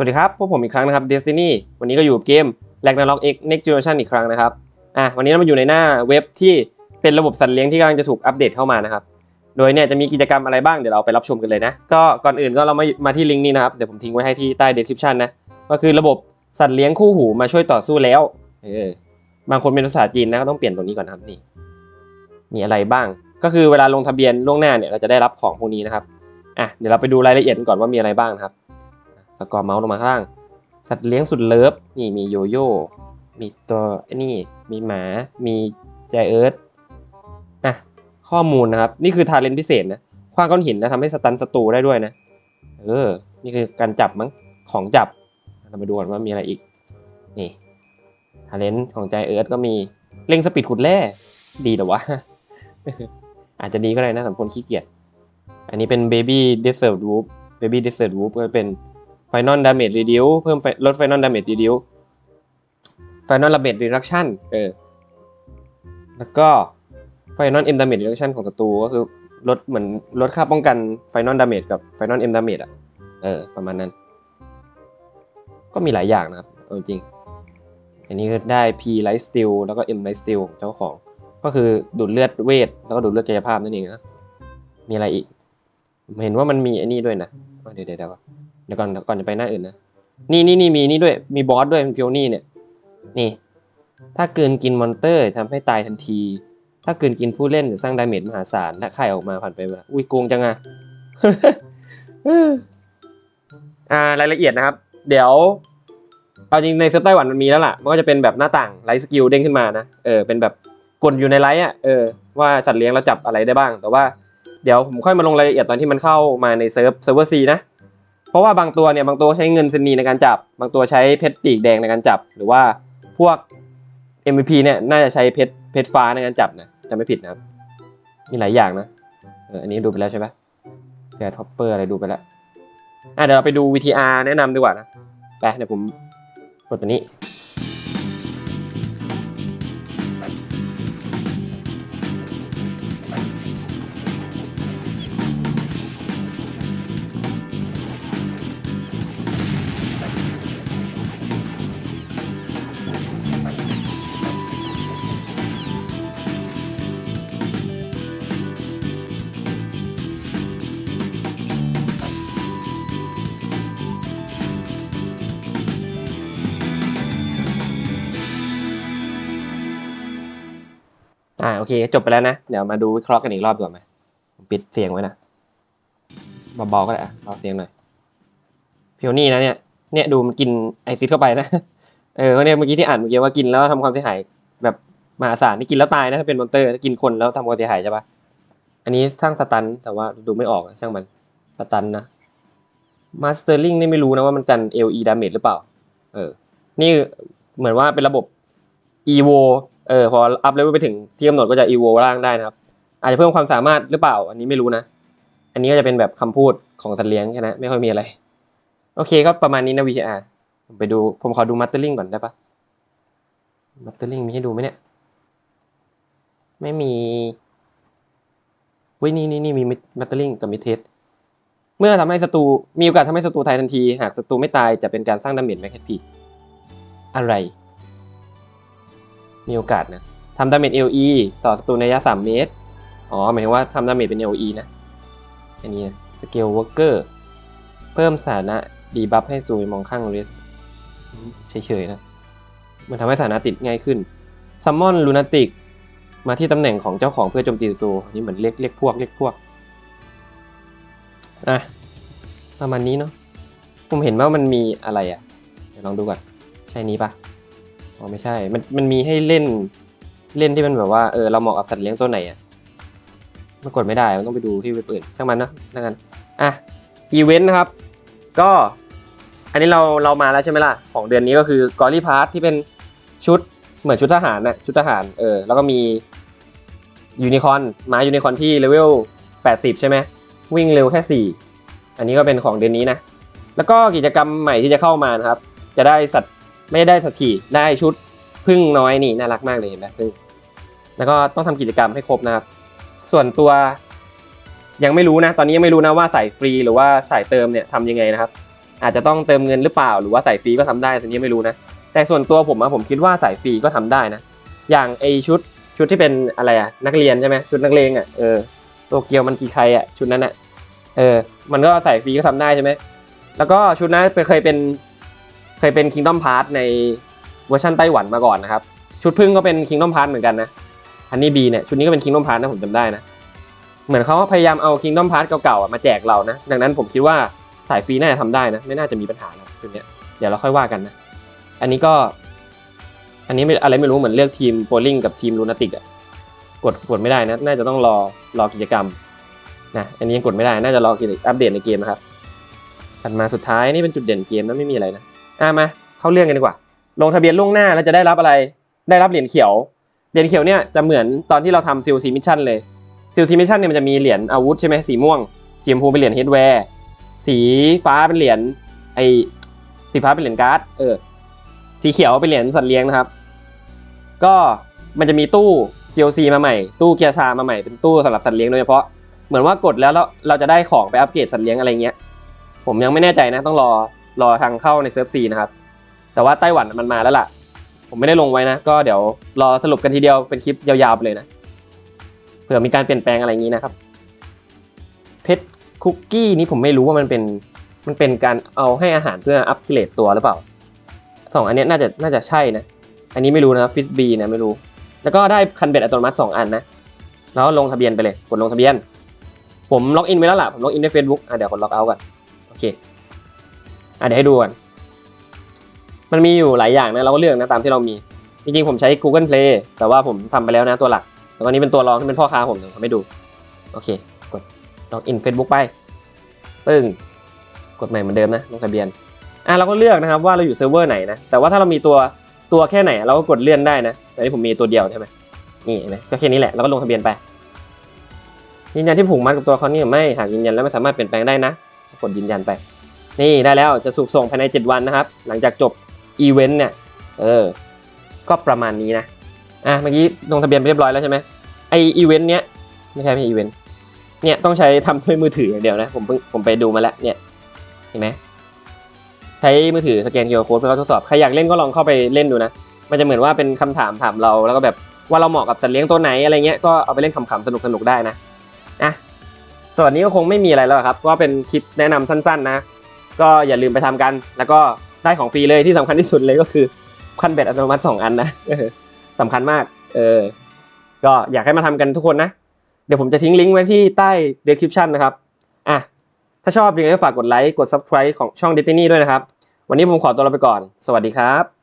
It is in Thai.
วัสดีครับพวกผมอีกครั้งนะครับ Destiny วันนี้ก็อยู่กับเกม Ragnarok X Next Generation อีกครั้งนะครับอะวันนี้เรามาอยู่ในหน้าเว็บที่เป็นระบบสัตว์เลี้ยงที่กำลังจะถูกอัปเดตเข้ามานะครับ โดยเนี่ยจะมีกิจกรรมอะไรบ้างเดี๋ยวเราไปรับชมกันเลยนะ ก็ก่อนอื่นก็เรามามาที่ลิงก์นี้นะครับ เดี๋ยวผมทิ้งไว้ให้ที่ใต้ description นะ ก็คือระบบสัตว์เลี้ยงคู่หูมาช่วยต่อสู้แล้ว เออ บางคนเป็นภาษาจีนนะก็ต้องเปลี่ยนตรงนี้ก่อนนะครับนี่ มีอะไรบ้าง ก็คือเวลาลงทะเบียนล่วงหน้าเนี่ยเราจะได้รับของพวกนี้นะครับ อะเดี๋ยวเราไปดูรายละเอียดกันก่อนว่ามีอะไรบ้างนะครับ แล้วก็เมาส์ลงมาข้างล่าง สัตว์เลี้ยงสุดเลิฟนี่มีโยโย่ มีตัวนี่ มีหมา มีใจเอิร์ธอะข้อมูลนะครับ นี่คือทาเลนพิเศษนะคว้างก้อนหินนะทำให้สตันศัตรูได้ด้วยนะ เออ นี่คือการจับมั้ง ของจับ เรามาดูก่อนว่ามีอะไรอีก นี่ ทาเลนของใจเอิร์ธก็มีเร่งสปีดขุดแร่ ดีหรอวะ อาจจะดีก็ได้นะสำหรับคนขี้เกียจ อันนี้เป็น Baby Desert Wolf Baby Desert Wolf ก็เป็น Final Damage Reduce เพิ่มไฟลด Final Damage Reduce Final Damage Reduction เออแล้วก็ Final M Damage Reduction ของศัตรูก็คือลดเหมือนลดค่าป้องกัน Final Damage กับ Final M Damage อะเออประมาณนั้น ก็มีหลายอย่างนะครับเอาจริง อันนี้ก็ได้ P Light Steel แล้วก็ M Light Steel ของเจ้าของ ก็คือดูดเลือดเวท แล้วก็ดูดเลือดกายภาพนั่นเองนะ มีอะไรอีก เห็นว่ามันมีอ้นี่ด้วยนะอ๋อเดี๋ยวเดี๋ยว ดี๋ยวเดี๋ยวก่อนเดี๋ยวก่อนจะไปหน้าอื่นนะ นี่นี่นี่มีนี่ด้วย มีบอสด้วยเป็นพิโอนี่เนี่ย นี่ ถ้าเกินกินมอนเตอร์ทำให้ตายทันที ถ้าเกินกินผู้เล่นจะสร้างดาเมจมหาศาลและไข่ออกมาผ่านไปเวลาอุ้ยโกงจังอะอ่ารายละเอียดนะครับ เดี๋ยวเอาจริงในเซิร์ฟไต้หวันมันมีแล้วล่ะ มันก็จะเป็นแบบหน้าต่างไลฟ์สกิลเด้งขึ้นมานะ เออ เป็นแบบกดอยู่ในไลฟ์อะ เออ ว่าสัตว์เลี้ยงเราจับอะไรได้บ้าง แต่ว่าเดี๋ยวผมค่อยมาลงรายละเอียดตอนที่มันเข้ามาในเซิร์ฟเซิร์ฟเวอร์ซีนะ เพราะว่าบางตัวเนี่ยบางตัวใช้เงินเซนนีในการจับ บางตัวใช้เพชรปีกแดงในการจับ หรือว่าพวก MVP เนี่ยน่าจะใช้เพชรเพชรฟ้าในการจับนะจะไม่ผิดนะมีหลายอย่างนะเอออันนี้ดูไปแล้วใช่ไหมแกท็อปเปอร์อะไรดูไปแล้วอะเดี๋ยวเราไปดู VTR แนะนำดีกว่านะไปเดี๋ยวผมกดตัวนี้าโอเค จบไปแล้วนะ เดี๋ยวมาดูวิเคราะห์กันอีกรอบดีกว่าไหมผมปิดเสียงไว้นะเบาๆก็ได้อะเบาเสียงหน่อยพิวนี่นะเนี่ยเนี่ยดูมันกินไอซิดเข้าไปนะเออก็เนี่ยเมื่อกี้ที่อ่านเมื่อกี้ว่ากินแล้วทำความเสียหายแบบมหาศาลนี่กินแล้วตายนะถ้าเป็นมอนเตอร์ถ้ากินคนแล้วทำความเสียหายใช่ปะอันนี้สร้างสตันแต่ว่าดูไม่ออกช่างมันสตันนะมาสเตอร์ลิงนี่ไม่รู้นะว่ามันกัน LE damage หรือเปล่า เออ นี่เหมือนว่าเป็นระบบ EVO เออพออัพเลเวลไปถึงที่กำหนดก็จะ EVO ร่างได้นะครับ อาจจะเพิ่มความสามารถหรือเปล่า อันนี้ไม่รู้นะ อันนี้ก็จะเป็นแบบคำพูดของสัตว์เลี้ยงแค่นั้นไม่ค่อยมีอะไร โอเคก็ประมาณนี้นะ VTR ผมไปดูผมขอดูมัตเตอร์ลิงก่อนได้ปะมัตเตอร์ลิงมีให้ดูไหมเนี่ย ไม่มีเว้ยนี่นี่นี่มีมัตเตอร์ลิงกับมิเทสเมื่อทำให้ศัตรูมีโอกาสทำให้ศัตรูตายทันที หากศัตรูไม่ตายจะเป็นการสร้างดาเมจแมคแคทพีอะไร มีโอกาสนะทำดาเมจ LE ต่อศัตรูในระยะ 3 เมตร อ๋อ หมายถึงว่าทำดาเมจเป็น LE นะ อันนี้สเกลวอร์เกอร์ เพิ่มสถานะดีบัฟให้ซูยมองข้างเรสเฉยๆนะ มันทำให้สถานะติดง่ายขึ้น ซัมมอนลูนาติก มาที่ตำแหน่งของเจ้าของเพื่อโจมตีศัตรูอันนี่เหมือนเรียกเรียกพวกเรียกพวก อะ ประมาณนี้เนาะ ผมเห็นว่ามันมีอะไรอะ เดี๋ยวลองดูก่อน ใช่นี้ปะ อ๋อไม่ใช่ มันมันมีให้เล่นเล่นที่มันแบบว่าเออเราเหมาะกับสัตว์เลี้ยงตัวไหนอะมันกดไม่ได้ มันต้องไปดูที่เว็บอื่นช่างมันนะแล้วกันอะอีเวนต์นะครับ ก็ อันนี้เราเรามาแล้วใช่ไหมล่ะ ของเดือนนี้ก็คือกอรี่พาร์ทที่เป็นชุดเหมือนชุดทหารนะชุดทหารเออแล้วก็มียูนิคอนมายูนิคอนที่เลเวล80 ใช่ไหมวิ่งเร็วแค่ 4 อันนี้ก็เป็นของเดือนนี้นะ แล้วก็กิจกรรมใหม่ที่จะเข้ามานะครับ จะได้สัตว์ ไม่ได้สถีได้ชุดพึ่งน้อยนี่น่ารักมากเลยเห็นไหมพึ่งแล้วก็ต้องทำกิจกรรมให้ครบนะครับ ส่วนตัวยังไม่รู้นะ ตอนนี้ยังไม่รู้นะว่าใสายฟรีหรือว่าใสายเติมเนี่ยทำยังไงนะครับ อาจจะต้องเติมเงินหรือเปล่า หรือว่าใส่ฟรีก็ทำได้อันนี้ไม่รู้นะ แต่ส่วนตัวผมอะผมคิดว่าใส่ฟรีก็ทำได้นะ อย่างไอชุดชุดที่เป็นอะไรอะนักเรียนใช่ไหมชุดนักเลงอะเออโตเกียวมันกี่ใครอะชุดนั้นอะเออ มันก็ใส่ฟรีก็ทำได้ใช่ไหมแล้วก็ชุดนั้นเคยเป็น เคยเป็น Kingdom Pass ในเวอร์ชันไต้หวันมาก่อนนะครับ ชุดพึ่งก็เป็น Kingdom Pass เหมือนกันนะฮันนี่บีเนี่ยชุดนี้ก็เป็น Kingdom Pass นะผมจำได้นะ เหมือนเขาพยายามเอา Kingdom Pass เก่าๆมาแจกเรานะ ดังนั้นผมคิดว่าสายฟรีน่าจะทำได้นะ ไม่น่าจะมีปัญหานะชุดเนี้ยเดี๋ยวเราค่อยว่ากันนะ อันนี้ก็ อันนี้อะไรไม่รู้เหมือนเลือกทีมโ o ลิงกับทีมลูนาติกอะกดกดไม่ได้นะ น่าจะต้องรอรอกิจกรรมนะอันนี้ยังกดไม่ได้ น่าจะรอกิจอัปเดตในเกมนะครับถัดมาสุดท้ายนี่เป็นจุดเด่นเกมนะไม่มีอะไรนะ อะมาเข้าเรื่องกันดีกว่า ลงทะเบียนล่วงหน้าแล้วจะได้รับอะไร ได้รับเหรียญเขียว เหรียญเขียวเนี่ยจะเหมือนตอนที่เราทำซิลซีมิชชั่นเลย ซิลซีมิชชั่นเนี่ยมันจะมีเหรียญอาวุธใช่ไหมสีม่วง สีชมพูเป็นเหรียญเฮดแวร์ สีฟ้าเป็นเหรียญไอสีฟ้าเป็นเหรียญการ์ด เออ สีเขียวเป็นเหรียญสัตว์เลี้ยงนะครับ ก็มันจะมีตู้ GLC มาใหม่ ตู้เกียร์ชามาใหม่ เป็นตู้สำหรับสัตว์เลี้ยงโดยเฉพาะ เหมือนว่ากดแล้วเราเราจะได้ของไปอัปเกรดสัตว์เลี้ยงอะไรเงี้ย ผมยังไม่แน่ใจนะ ต้องรอ รอทางเข้าในเซิร์ฟซีนะครับ แต่ว่าไต้หวันมันมาแล้วล่ะ ผมไม่ได้ลงไว้นะ ก็เดี๋ยวรอสรุปกันทีเดียวเป็นคลิปยาวๆไปเลยนะ เผื่อมีการเปลี่ยนแปลงอะไรอย่างนี้นะครับ เพชรคุกกี้นี้ผมไม่รู้ว่ามันเป็นมันเป็นการเอาให้อาหารเพื่ออัปเกรดตัวหรือเปล่าสองอันนี้น่าจะน่าจะใช่นะ อันนี้ไม่รู้นะฟิสบีนะไม่รู้ แล้วก็ได้คันเบ็ดอัตโนมัติสองอันนะ แล้วลงทะเบียนไปเลย กดลงทะเบียน ผมล็อกอินไว้แล้วล่ะ ผมล็อกอินใน Facebook อะเดี๋ยวกดล็อกเอาท์ก่อน โอเค อะเดี๋ยวให้ดูก่อนมันมีอยู่หลายอย่างนะเราก็เลือกนะตามที่เรามี จริงๆผมใช้ Google Play แต่ว่าผมทำไปแล้วนะตัวหลักแต่ตอนนี้เป็นตัวรองที่เป็นพ่อค้าผมเดี๋ยวทำให้ดู โอเค กดล็อกอิน Facebook ไป ปึ้ง กดใหม่เหมือนเดิมนะลงทะเบียน อะเราก็เลือกนะครับว่าเราอยู่เซิร์ฟเวอร์ไหนนะ แต่ว่าถ้าเรามีตัวตัวแค่ไหน เราก็กดเลื่อนได้นะ แต่นี่ผมมีตัวเดียวใช่ไหมนี่เห็นไหมก็แค่นี้แหละ เราก็ลงทะเบียนไป ยืนยันที่ผูกมัดกับตัวเขาเนี่หรือไม่ หากยืนยันแล้วไม่สามารถเปลี่ยนแปลงได้นะ กดยืนยันไป นี่ได้แล้วจะสุกส่งภายใน 7 วันนะครับ หลังจากจบอีเวนต์เนี่ยเออก็ประมาณนี้นะอะเมื่อกี้ลงทะเบียนเรียบร้อยแล้วใช่ไหมไออีเวนต์เนี้ยไม่ใช่ไม่อีเวนต์เนี่ยต้องใช้ทำด้วยมือถืออย่างเดียวนะผมเพิ่งผมไปดูมาแล้วเนี่ยเห็นไหมใช้มือถือสแกน QR code เพื่อเข้าทดสอบ ใครอยากเล่นก็ลองเข้าไปเล่นดูนะ มันจะเหมือนว่าเป็นคำถามถามเราแล้วก็แบบว่าเราเหมาะกับสัตว์เลี้ยงตัวไหนอะไรเงี้ยก็เอาไปเล่นขำๆสนุกๆได้นะอะส่วนนี้ก็คงไม่มีอะไรแล้วครับ ก็เป็นคลิปแนะนำสั้น ๆ นะ ก็อย่าลืมไปทำกัน แล้วก็ได้ของฟรีเลยที่สำคัญที่สุดเลยก็คือคันเบ็ดอัตโนมัติสองอันนะเออสำคัญมาก เออ ก็อยากให้มาทำกันทุกคนนะ เดี๋ยวผมจะทิ้งลิงก์ไว้ที่ใต้ description นะครับ อะ ถ้าชอบยังไงก็ฝากกดไลค์ กด subscribe ของช่อง Destiny ด้วยนะครับ วันนี้ผมขอตัวลาไปก่อน สวัสดีครับ